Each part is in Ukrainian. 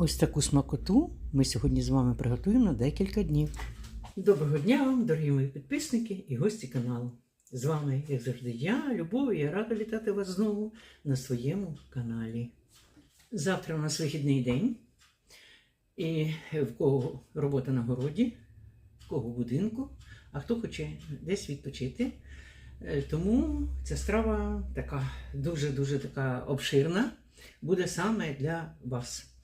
Ось таку смакоту ми сьогодні з вами приготуємо на декілька днів. Доброго дня вам, дорогі мої підписники і гості каналу. З вами, як завжди, я, Любов, і я рада вітати вас знову на своєму каналі. Завтра у нас вихідний день, і в кого робота на городі, в кого будинку, а хто хоче десь відпочити. Е, Тому ця страва така дуже-дуже така обширна, буде саме для вас.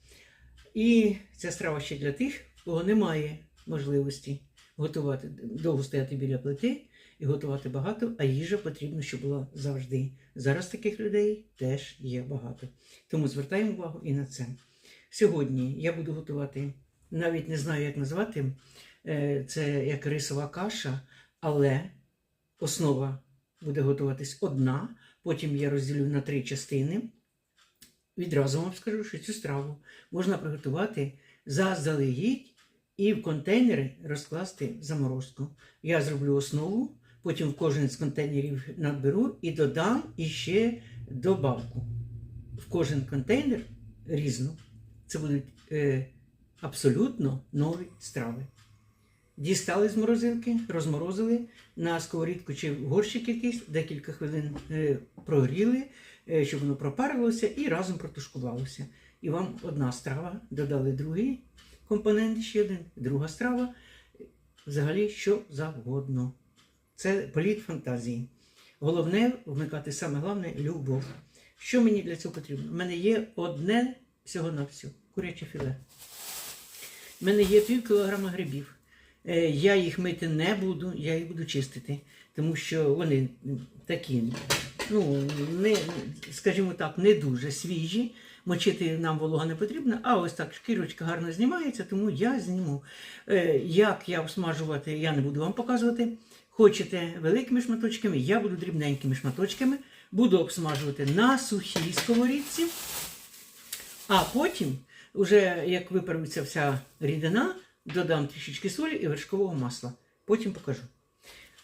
І ця страва ще для тих, кого немає можливості готувати довго стояти біля плити і готувати багато, а їжа потрібна, щоб була завжди. Зараз таких людей теж є багато. Тому звертаємо увагу і на це. Сьогодні я буду готувати, навіть не знаю, як назвати, е, це як рисова каша, але основа буде готуватись одна. Потім я розділю на три частини. Відразу вам скажу, що цю страву можна приготувати заздалегідь і в контейнери розкласти заморозку. Я зроблю основу, потім в кожен з контейнерів наберу і додам іще добавку. В кожен контейнер різну. Це будуть е, абсолютно нові страви. Дістали з морозилки, розморозили на сковорідку чи в горщик якийсь, декілька хвилин е, прогріли, щоб воно пропарилося і разом протушкувалося. І вам одна страва, додали другий компонент, ще один, друга страва. Взагалі, що завгодно. Це політ фантазії. Головне вмикати саме головне любов. Що мені для цього потрібно? У мене є одне всього на всю куряче філе. У мене є пів кілограма грибів. Е, Я їх мити не буду, я їх буду чистити, тому що вони такі, ну, не, скажімо так, не дуже свіжі. Мочити нам волога не потрібно, а ось так шкірочка гарно знімається, тому я зніму. Е, Як я обсмажувати, я не буду вам показувати. Хочете великими шматочками, я буду дрібненькими шматочками, буду обсмажувати на сухій сковорідці. А потім, уже як виправиться вся рідина, додам трішечки солі і вершкового масла. Потім покажу.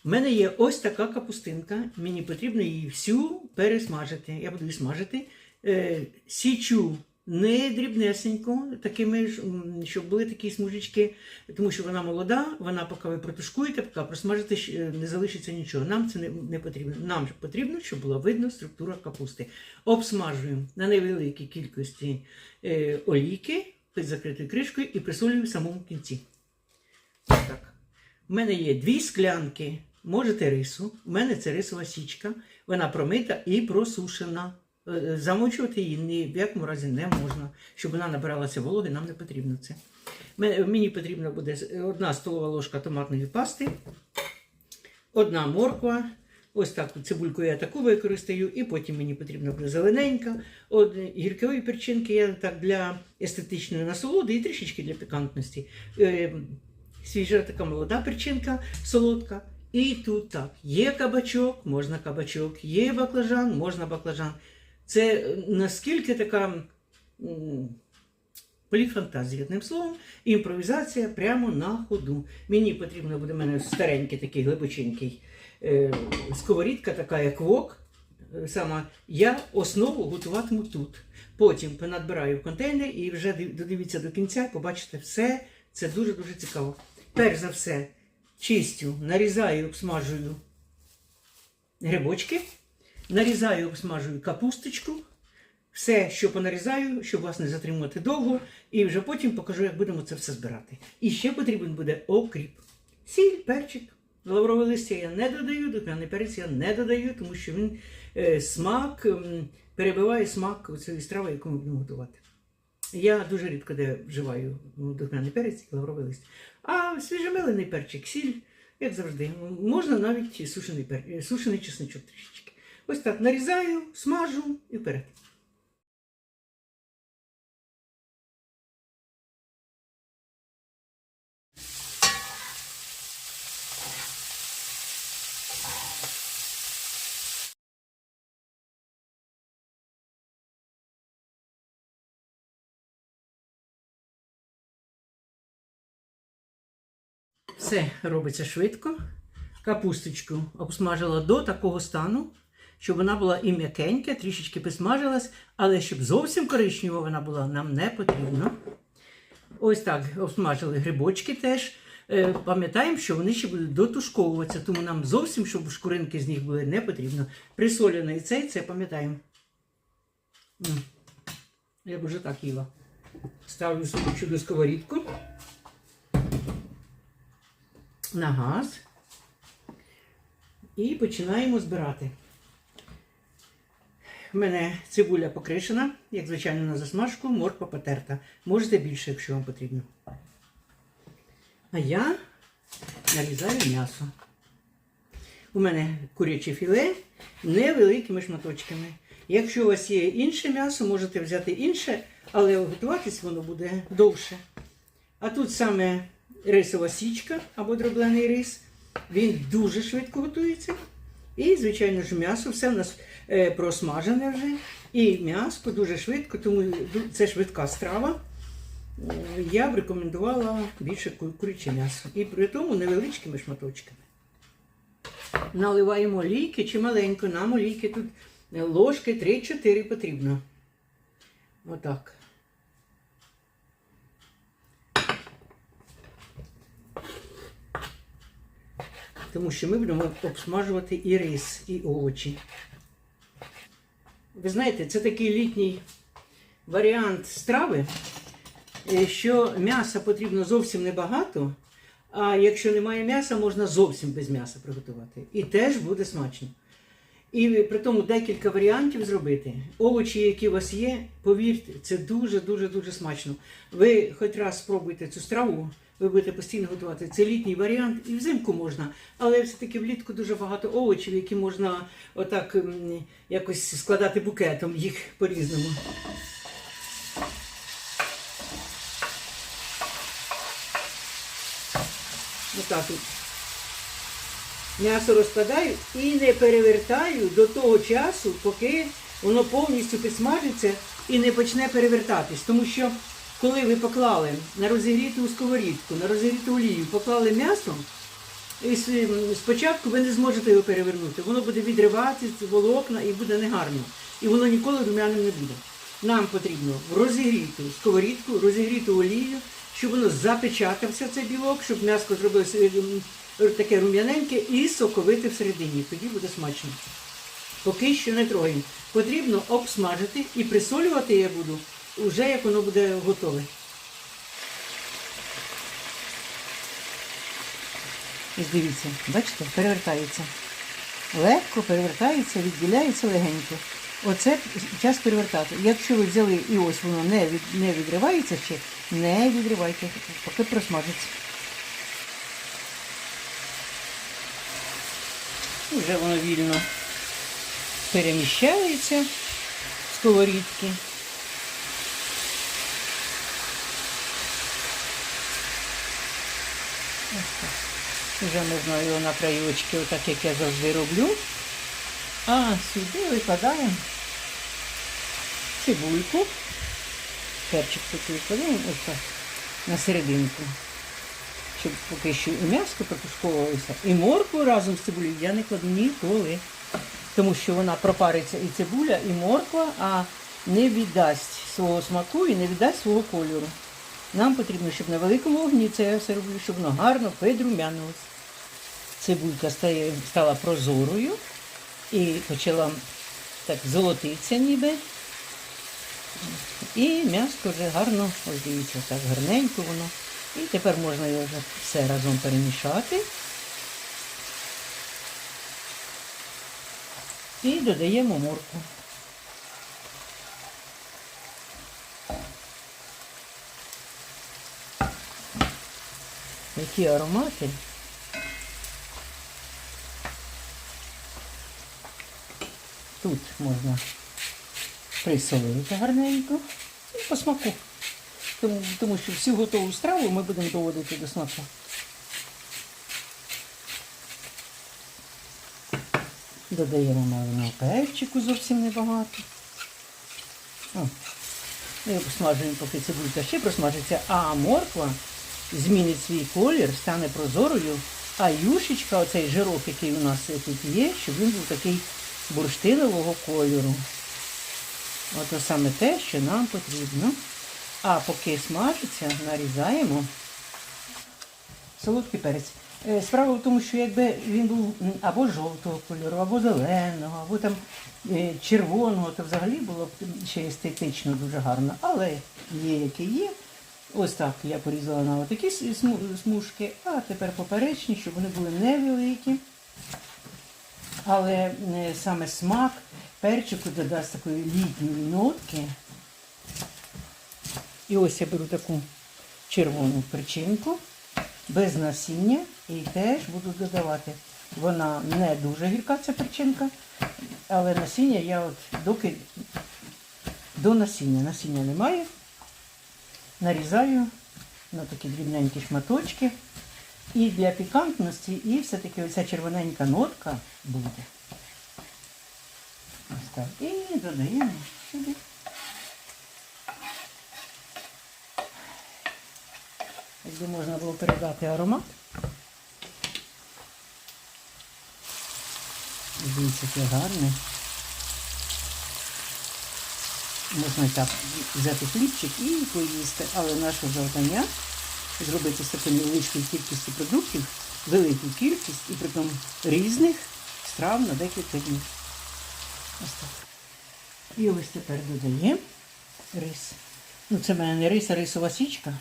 У мене є ось така капустинка. Мені потрібно її всю пересмажити. Я буду її смажити. Е, січу не дрібнесенько, такими щоб були такі смужечки, тому що вона молода, вона поки ви протушкуєте, поки просмажите, не залишиться нічого. Нам це не, потрібно. Нам потрібно, щоб була видна структура капусти. Обсмажуємо на невеликій кількості е, олійки під закритою кришкою і присолюю в самому кінці. Ось так. У мене є дві склянки, можете рису. У мене це рисова січка. Вона промита і просушена. Е, Замочувати її ні в якому разі не можна. Щоб вона набиралася вологи, нам не потрібно це. Мені потрібно буде одна столова ложка томатної пасти, одна морква. Ось так цибульку я таку використаю, і потім мені потрібна буде зелененька, от, гіркові перчинки я так для естетичної насолоди і трішечки для пікантності. Е, свіжа така молода перчинка, солодка. І тут так, є кабачок, можна кабачок, є баклажан, можна баклажан. Це е, наскільки така фантазії, одним словом, імпровізація прямо на ходу. Мені потрібно буде в мене старенький такий глибоченький е, сковорідка, така як вок. Е, Сама я основу готуватиму тут. Потім понадбираю в контейнер і вже додивіться до кінця, побачите все. Це дуже-дуже цікаво. Перш за все, чистю, нарізаю, обсмажую грибочки, нарізаю, обсмажую капусточку. Все, що понарізаю, щоб вас не затримувати довго, і вже потім покажу, як будемо це все збирати. І ще потрібен буде окріп. Сіль, перчик. Лаврове листя я не додаю, духмяний перець я не додаю, тому що він е, смак м, перебиває смак цієї страви, яку ми будемо готувати. Я дуже рідко де вживаю ну, духмяний перець і лавровий лист. А свіжемелений перчик, сіль, як завжди, можна навіть сушений, пер... сушений чесничок трішечки. Ось так нарізаю, смажу і вперед. Все робиться швидко. Капусточку обсмажила до такого стану, щоб вона була і м'якенька, трішечки підсмажилась, але щоб зовсім коричнева вона була, нам не потрібно. Ось так обсмажили грибочки теж. Е, Пам'ятаємо, що вони ще будуть дотушковуватися, тому нам зовсім, щоб шкуринки з них були, не потрібно. Присолений цей, це пам'ятаємо. Я б вже так їла. Ставлю чудо сковорідку на газ і починаємо збирати. У мене цибуля покришена, як звичайно, на засмажку, морква потерта. Можете більше, якщо вам потрібно. А я нарізаю м'ясо. У мене куряче філе невеликими шматочками. Якщо у вас є інше м'ясо, можете взяти інше, але готуватись воно буде довше. А тут саме рисова січка або дроблений рис. Він дуже швидко готується. І, звичайно ж, м'ясо, все в нас е, просмажене вже. І м'ясо дуже швидко, тому це швидка страва. Е, Я б рекомендувала більше куряче м'ясо. І при тому невеличкими шматочками. Наливаємо олійки чи маленько. Нам олійки тут е, ложки 3-4 потрібно. Отак. Тому що ми будемо обсмажувати і рис, і овочі. Ви знаєте, це такий літній варіант страви, е, що м'яса потрібно зовсім небагато, а якщо немає м'яса, можна зовсім без м'яса приготувати. І теж буде смачно. І при тому декілька варіантів зробити. Овочі, які у вас є, повірте, це дуже-дуже дуже смачно. Ви хоч раз спробуйте цю страву, ви будете постійно готувати. Це літній варіант, і взимку можна. Але все-таки влітку дуже багато овочів, які можна отак якось складати букетом, їх по-різному. Отак. от. М'ясо розкладаю і не перевертаю до того часу, поки воно повністю підсмажиться і не почне перевертатись. Тому що коли ви поклали на розігріту сковорідку, на розігріту олію, поклали м'ясо, і спочатку ви не зможете його перевернути. Воно буде відриватися, волокна і буде негарно. І воно ніколи рум'яним не буде. Нам потрібно розігріту сковорідку, розігріту олію, щоб воно запечатався цей білок, щоб м'ясо зробилося таке рум'яненьке і соковите всередині. Тоді буде смачно. Поки що не трогаємо. Потрібно обсмажити і присолювати я буду вже як воно буде готове. Ось дивіться, бачите, перевертається. Легко перевертається, відділяється легенько. Оце час перевертати. Якщо ви взяли і ось воно не, від, не відривається ще, не відривайте, поки просмажиться. Вже воно вільно переміщається з сковорідки. Вже можна його на краєчки, отак як я завжди роблю. А сюди викладаємо цибульку. Перчик такий викладаємо ось так на серединку. Щоб поки що і м'ясо протушковувалося. І моркву разом з цибулею я не кладу ніколи. Тому що вона пропариться і цибуля, і морква, а не віддасть свого смаку і не віддасть свого кольору. Нам потрібно, щоб на великому вогні це я все роблю, щоб воно гарно підрумянилось. Цибулька стає, стала прозорою і почала так золотитися ніби. І м'ясо вже гарно, ось дивіться, так гарненько воно. І тепер можна його вже все разом перемішати. І додаємо моркву. Які аромати. Тут можна присолити гарненько і по смаку. Тому, тому що всю готову страву ми будемо доводити до смаку. Додаємо маленого перчику зовсім небагато. О. Ми посмажуємо, поки цибулька ще просмажиться, а морква змінить свій колір, стане прозорою, а юшечка, оцей жирок, який у нас тут є, щоб він був такий бурштинового кольору. Ото саме те, що нам потрібно. А поки смажиться, нарізаємо солодкий перець. Е, Справа в тому, що якби він був або жовтого кольору, або зеленого, або там е, червоного, то взагалі було б ще естетично дуже гарно. Але є, яке є. Ось так я порізала на отакі смужки, а тепер поперечні, щоб вони були невеликі. Але е, саме смак перчику додасть такої літньої нотки. І ось я беру таку червону причинку без насіння і теж буду додавати. Вона не дуже гірка, ця причинка, але насіння я от доки до насіння. Насіння немає. Нарізаю на такі дрібненькі шматочки. І для пікантності, і все-таки оця червоненька нотка буде. Ось так. І додаємо сюди. Якби можна було передати аромат. Дивіться, яке гарне. Можна так взяти хлібчик і поїсти, але наше завдання зробити з такою невеличкою кількістю продуктів велику кількість і притом різних страв на декілька днів. Ось так. І ось тепер додаємо рис. Ну, це в мене не рис, а рисова січка.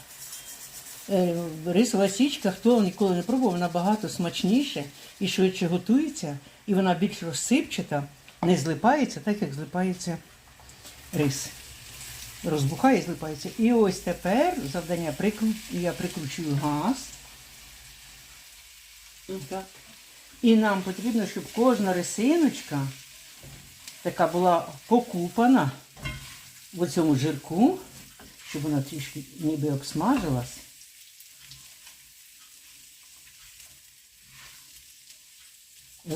Е, Рисова січка, хто ніколи не пробував, вона багато смачніше і швидше готується, і вона більш розсипчата, не злипається, так як злипається рис. Розбухає злипається. І ось тепер завдання прикру... я прикручую газ. Так. І нам потрібно, щоб кожна рисиночка така була покупана в цьому жирку, щоб вона трішки ніби обсмажилась.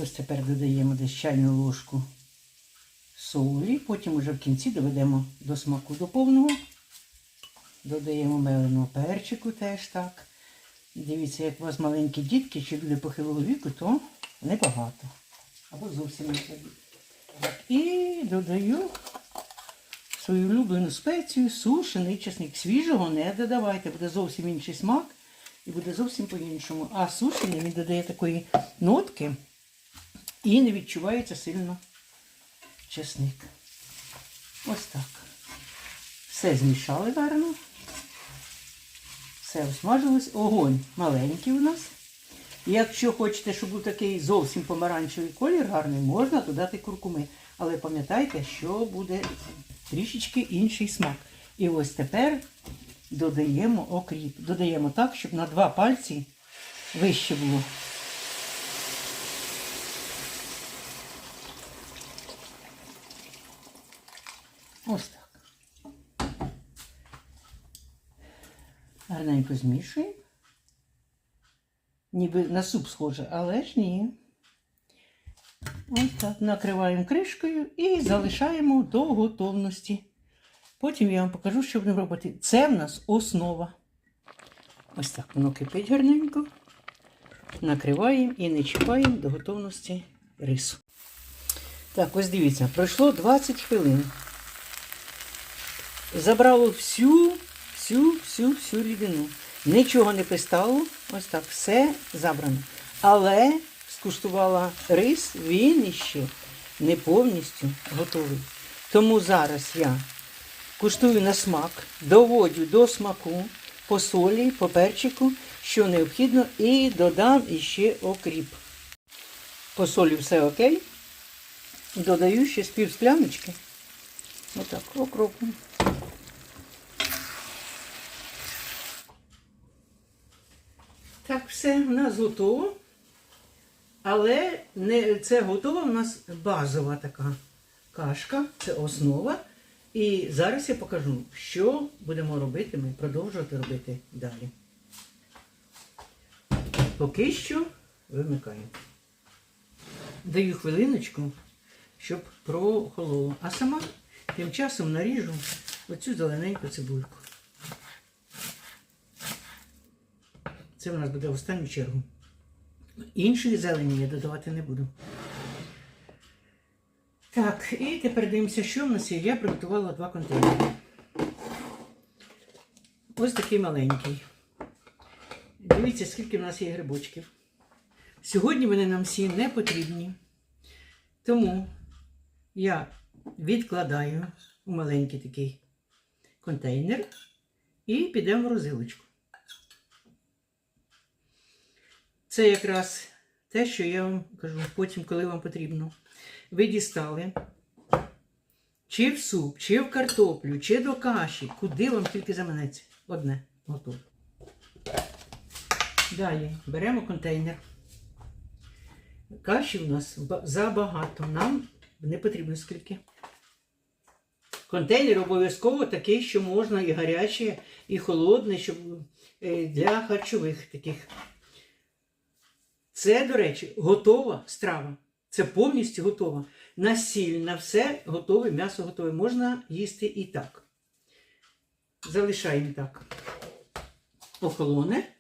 Ось тепер додаємо десь чайну ложку солі, потім уже в кінці доведемо до смаку до повного. Додаємо меленого перчику теж так. Дивіться, як у вас маленькі дітки чи люди похилого віку, то небагато. Або зовсім не. Так, І додаю свою улюблену спецію, сушений чесник. Свіжого не додавайте, буде зовсім інший смак і буде зовсім по-іншому. А сушений він додає такої нотки і не відчувається сильно чесник. Ось так. Все змішали гарно. Все осмажилось. Огонь маленький у нас. Якщо хочете, щоб був такий зовсім помаранчевий колір гарний, можна додати куркуми. Але пам'ятайте, що буде трішечки інший смак. І ось тепер додаємо окріп. Додаємо так, щоб на два пальці вище було. Ось так. Гарненько змішуємо. Ніби на суп схоже, але ж ні. Ось так. Накриваємо кришкою і залишаємо до готовності. Потім я вам покажу, що будемо робити. Це в нас основа. Ось так воно кипить гарненько. Накриваємо і не чіпаємо до готовності рису. Так, ось дивіться, пройшло 20 хвилин. Забрало всю, всю, всю, всю рідину. Нічого не пристало. Ось так, все забрано. Але скуштувала рис, він іще не повністю готовий. Тому зараз я куштую на смак, доводю до смаку по солі, по перчику, що необхідно, і додам іще окріп. По солі все окей. Додаю ще з пів скляночки. Отак, окропну. Так, все, у нас готово. Але не, це готова у нас базова така кашка, це основа. І зараз я покажу, що будемо робити, ми продовжувати робити далі. Поки що вимикаємо. Даю хвилиночку, щоб прохололо. А сама тим часом наріжу оцю зелененьку цибульку. Це в нас буде в останню чергу. Іншої зелені я додавати не буду. Так, і тепер дивимося, що в нас є. Я приготувала два контейнери. ось такий маленький. Дивіться, скільки в нас є грибочків. Сьогодні вони нам всі не потрібні. Тому я відкладаю у маленький такий контейнер і підемо в морозилочку. Це якраз те, що я вам кажу потім, коли вам потрібно. Ви дістали чи в суп, чи в картоплю, чи до каші, куди вам тільки заманеться. Одне, готово. Далі беремо контейнер. Каші в нас забагато. Нам не потрібно скільки. Контейнер обов'язково такий, що можна і гаряче, і холодне, щоб е, для харчових таких. Це, до речі, готова страва. Це повністю готова. На сіль, на все готове, м'ясо готове. Можна їсти і так. Залишаємо так. Охолоне.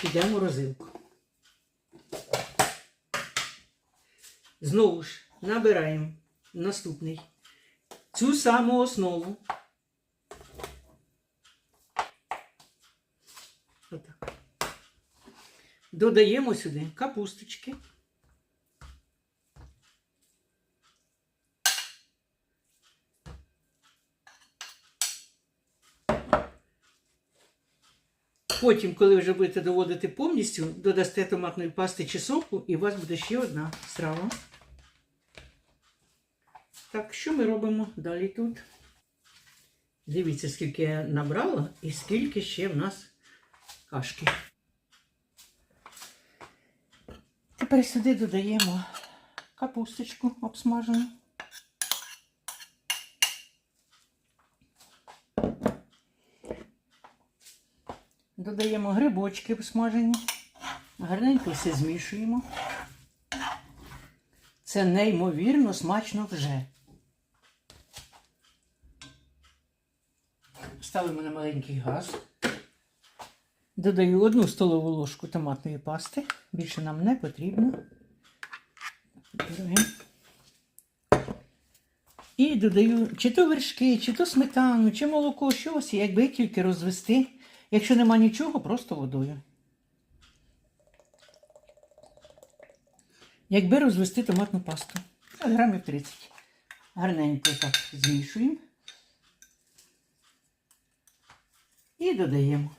Підемо морозилку. Знову ж набираємо наступний. Цю саму основу. Отак. Додаємо сюди капусточки. Потім, коли вже будете доводити повністю, додасте томатної пасти чи соку, і у вас буде ще одна страва. Так, що ми робимо далі тут? Дивіться, скільки я набрала і скільки ще в нас кашки. Тепер сюди додаємо капусточку обсмажену. Додаємо грибочки обсмажені. Гарненько все змішуємо. Це неймовірно смачно вже. Ставимо на маленький газ. Додаю одну столову ложку томатної пасти. Більше нам не потрібно. І додаю чи то вершки, чи то сметану, чи молоко, щось, якби тільки розвести. Якщо нема нічого, просто водою. Якби розвести томатну пасту. Грамів 30. Гарненько так змішуємо. І додаємо.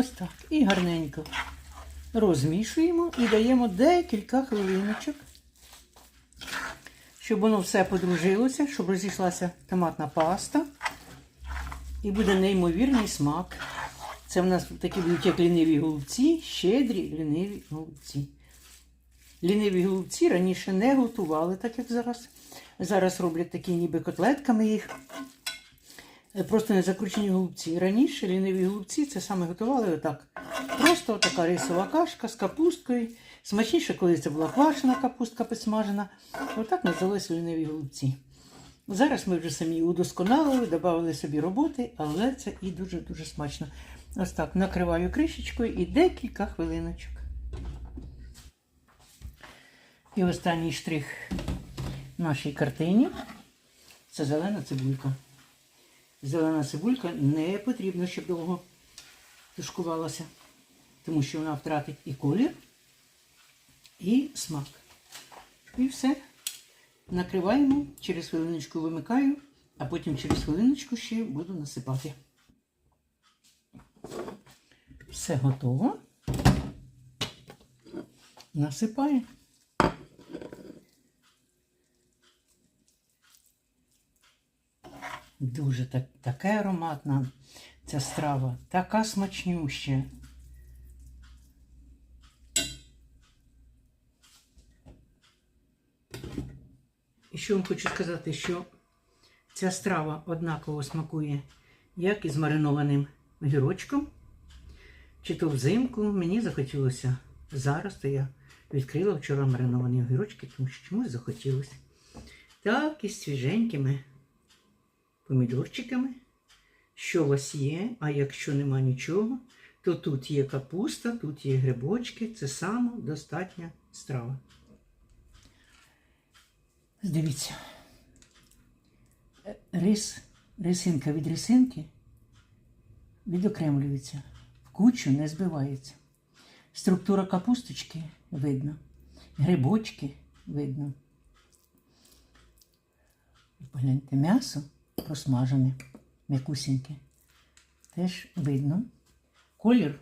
Ось так. І гарненько розмішуємо і даємо декілька хвилиночок, щоб воно все подружилося, щоб розійшлася томатна паста. І буде неймовірний смак. Це в нас такі будуть як ліниві голубці, щедрі ліниві голубці. Ліниві голубці раніше не готували, так як зараз. Зараз роблять такі ніби котлетками їх. Е, Просто не закручені голубці. Раніше ліниві голубці це саме готували отак. Просто така рисова кашка з капусткою. Смачніше, коли це була квашена капустка підсмажена. Отак називалися ліниві голубці. Зараз ми вже самі удосконалили, додали собі роботи, але це і дуже-дуже смачно. Ось так накриваю кришечкою і декілька хвилиночок. І останній штрих нашій картині це зелена цибулька. Зелена цибулька не потрібно, щоб довго тушкувалася, тому що вона втратить і колір, і смак. І все. Накриваємо, через хвилиночку вимикаю, а потім через хвилиночку ще буду насипати. Все готово. Насипаю. Дуже так, таке ароматна ця страва, така смачнюща. І що вам хочу сказати, що ця страва однаково смакує як із маринованим гірочком, чи то взимку. Мені захотілося зараз, то я відкрила вчора мариновані огірочки, тому що чомусь захотілося. Так і з свіженькими помідорчиками. Що у вас є, а якщо нема нічого, то тут є капуста, тут є грибочки. Це самодостатня страва. Дивіться. Рис рисинка від рисинки відокремлюється, в кучу не збивається. Структура капусточки видно, грибочки видно. Погляньте, м'ясо просмажене, м'якусіньке. Теж видно. Колір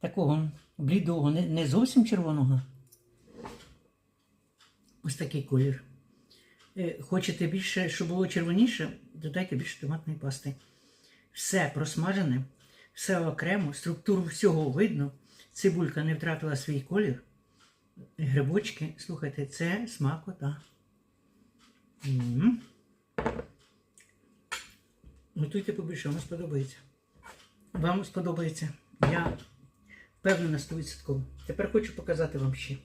такого блідого, не, зовсім червоного. Ось такий колір. Е, Хочете більше, щоб було червоніше, додайте більше томатної пасти. Все просмажене, все окремо, структуру всього видно. Цибулька не втратила свій колір. Грибочки, слухайте, це смакота. М. Готуйте побільше, вам сподобається. Вам сподобається. Я впевнена 100%. Тепер хочу показати вам ще.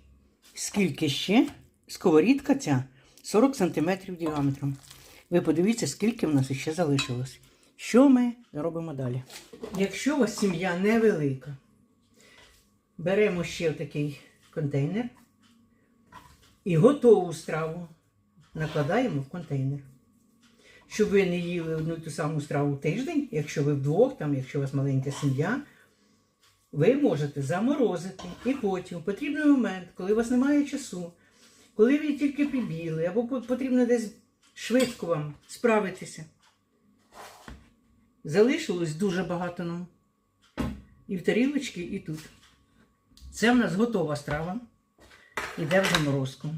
Скільки ще сковорідка ця 40 см діаметром. Ви подивіться, скільки в нас ще залишилось. Що ми робимо далі? Якщо у вас сім'я невелика, беремо ще такий контейнер і готову страву накладаємо в контейнер. Щоб ви не їли одну й ту саму страву тиждень, якщо ви вдвох, там, якщо у вас маленька сім'я, ви можете заморозити і потім, в потрібний момент, коли у вас немає часу, коли ви тільки прибігли, або потрібно десь швидко вам справитися. Залишилось дуже багато нам. І в тарілочці, і тут. Це в нас готова страва. Іде в заморозку.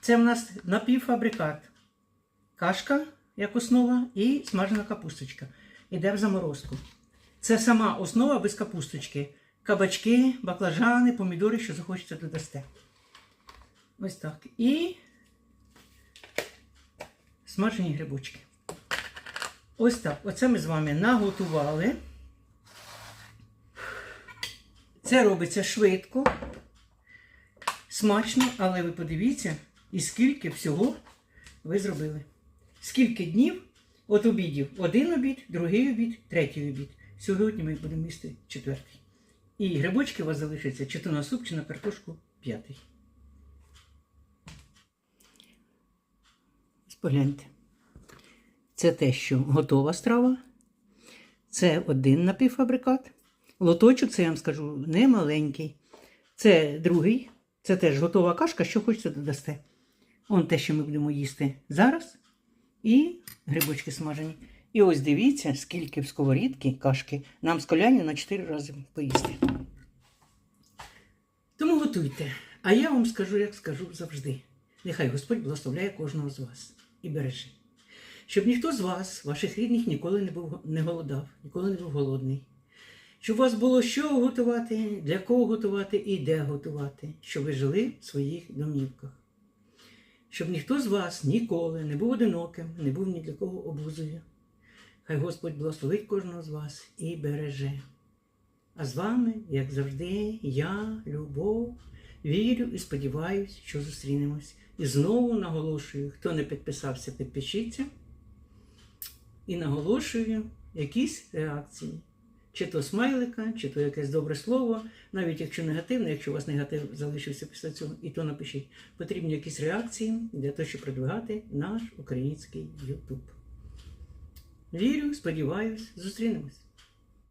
Це в нас напівфабрикат. Кашка як основа і смажена капусточка. Іде в заморозку. Це сама основа без капусточки. Кабачки, баклажани, помідори, що захочете додасте. Ось так. І смажені грибочки. Ось так. Оце ми з вами наготували. Це робиться швидко, смачно, але ви подивіться, і скільки всього ви зробили. Скільки днів от обідів. Один обід, другий обід, третій обід. Сьогодні ми будемо їсти четвертий. І грибочки у вас залишаться чи то на суп, чи на картошку п'ятий. Погляньте. Це те, що готова страва. Це один напівфабрикат. Лоточок, це я вам скажу, не маленький. Це другий. Це теж готова кашка, що хочете додасте. Он те, що ми будемо їсти зараз. І грибочки смажені. І ось дивіться, скільки в сковорідки кашки нам з коляню на 4 рази поїсти. Тому готуйте. А я вам скажу, як скажу завжди. Нехай Господь благословляє кожного з вас і береже. Щоб ніхто з вас, ваших рідних, ніколи не був не голодав, ніколи не був голодний. Щоб у вас було що готувати, для кого готувати і де готувати, щоб ви жили в своїх домівках. Щоб ніхто з вас ніколи не був одиноким, не був ні для кого обузою. Хай Господь благословить кожного з вас і береже. А з вами, як завжди, я, Любов, вірю і сподіваюся, що зустрінемось. І знову наголошую, хто не підписався, підпишіться. І наголошую якісь реакції. Чи то смайлика, чи то якесь добре слово, навіть якщо негативне, якщо у вас негатив залишився після цього, і то напишіть. Потрібні якісь реакції для того, щоб продвигати наш український YouTube. Вірю, сподіваюсь, зустрінемось.